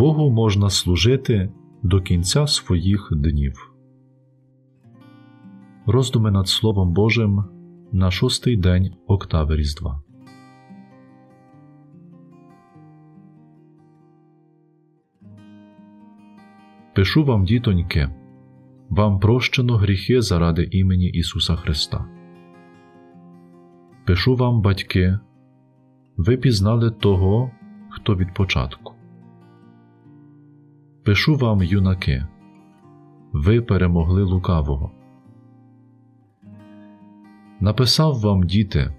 Богу можна служити до кінця своїх днів. Роздуми над Словом Божим на шостий день октави Різдва. Пишу вам, дітоньки, вам прощено гріхи заради імені Ісуса Христа. Пишу вам, батьки, ви пізнали того, хто від початку. Пишу вам, юнаки, ви перемогли лукавого. Написав вам, діти,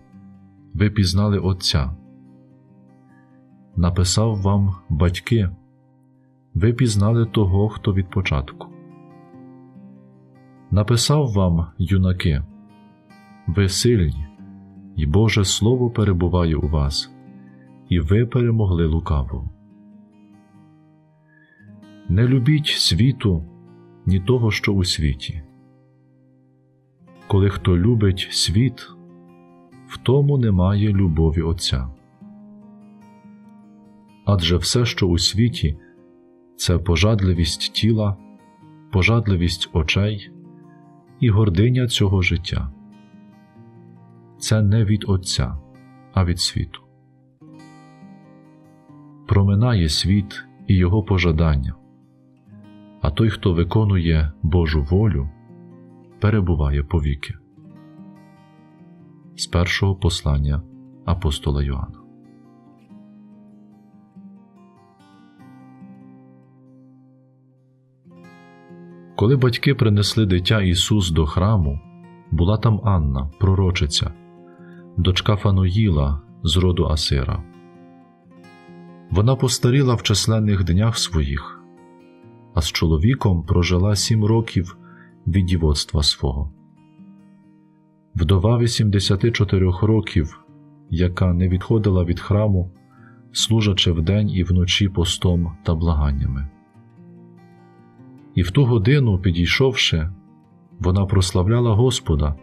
ви пізнали Отця. Написав вам, батьки, ви пізнали того, хто від початку. Написав вам, юнаки, ви сильні, і Боже Слово перебуває у вас, і ви перемогли лукавого. Не любіть світу, ні того, що у світі. Коли хто любить світ, в тому немає любові Отця. Адже все, що у світі, це пожадливість тіла, пожадливість очей і гординя цього життя. Це не від Отця, а від світу. Проминає світ і його пожадання, а той, хто виконує Божу волю, перебуває повіки. З першого послання апостола Йоанна. Коли батьки принесли дитя Ісус до храму, була там Анна, пророчиця, дочка Фаноїла з роду Асира. Вона постаріла в численних днях своїх, а з чоловіком прожила сім років від дівоцтва свого. Вдова 84 років, яка не відходила від храму, служачи вдень і вночі постом та благаннями. І в ту годину, підійшовши, вона прославляла Господа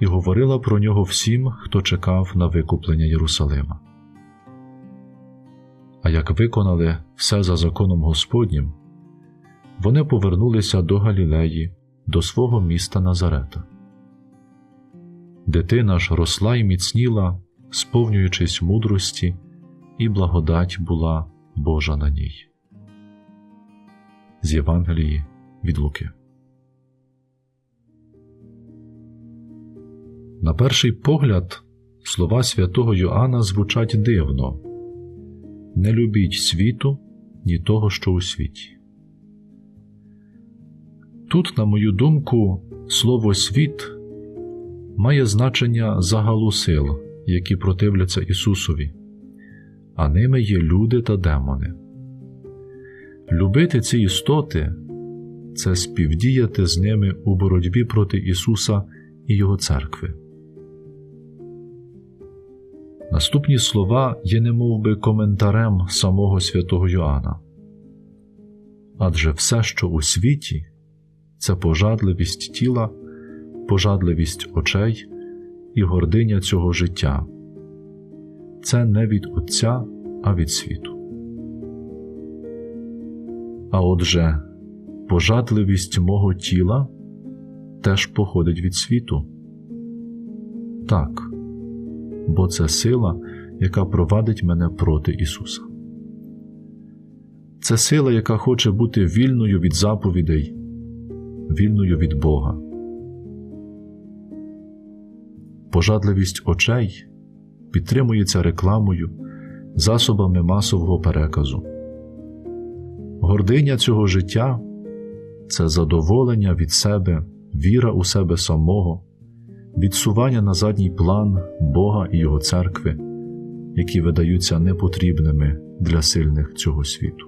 і говорила про нього всім, хто чекав на викуплення Єрусалима. А як виконали все за законом Господнім, вони повернулися до Галілеї, до свого міста Назарета. Дитина ж росла і міцніла, сповнюючись мудрості, і благодать була Божа на ній. З Євангелії від Луки. На перший погляд слова святого Йоанна звучать дивно Не любіть світу, ні того, що у світі. Тут, на мою думку, слово світ має значення загалу сил, які противляться Ісусові, а ними є люди та демони. Любити ці істоти це співдіяти з ними у боротьбі проти Ісуса і Його церкви. Наступні слова є немовби коментарем самого святого Йоанна. Адже все, що у світі, це пожадливість тіла, пожадливість очей і гординя цього життя. Це не від Отця, а від світу. А отже, пожадливість мого тіла теж походить від світу. Так, бо це сила, яка провадить мене проти Ісуса. Це сила, яка хоче бути вільною від заповідей, вільною від Бога. Пожадливість очей підтримується рекламою, засобами масового переказу. Гординя цього життя це задоволення від себе, віра у себе самого, відсування на задній план Бога і Його церкви, які видаються непотрібними для сильних цього світу.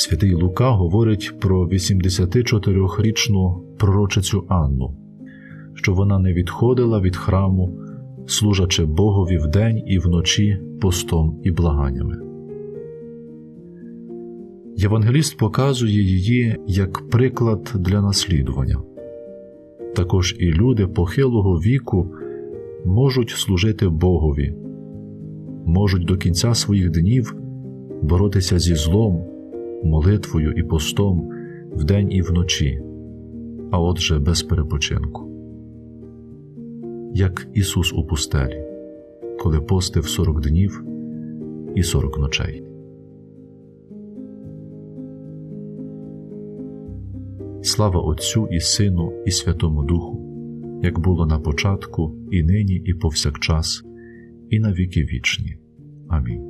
Святий Лука говорить про 84-річну пророчицю Анну, що вона не відходила від храму, служачи Богові вдень і вночі постом і благаннями. Євангеліст показує її як приклад для наслідування. Також і люди похилого віку можуть служити Богові, можуть до кінця своїх днів боротися зі злом, молитвою і постом вдень і вночі, а отже без перепочинку. Як Ісус у пустелі, коли постив сорок днів і сорок ночей. Слава Отцю і Сину, і Святому Духу, як було на початку, і нині, і повсякчас, і на віки вічні. Амінь.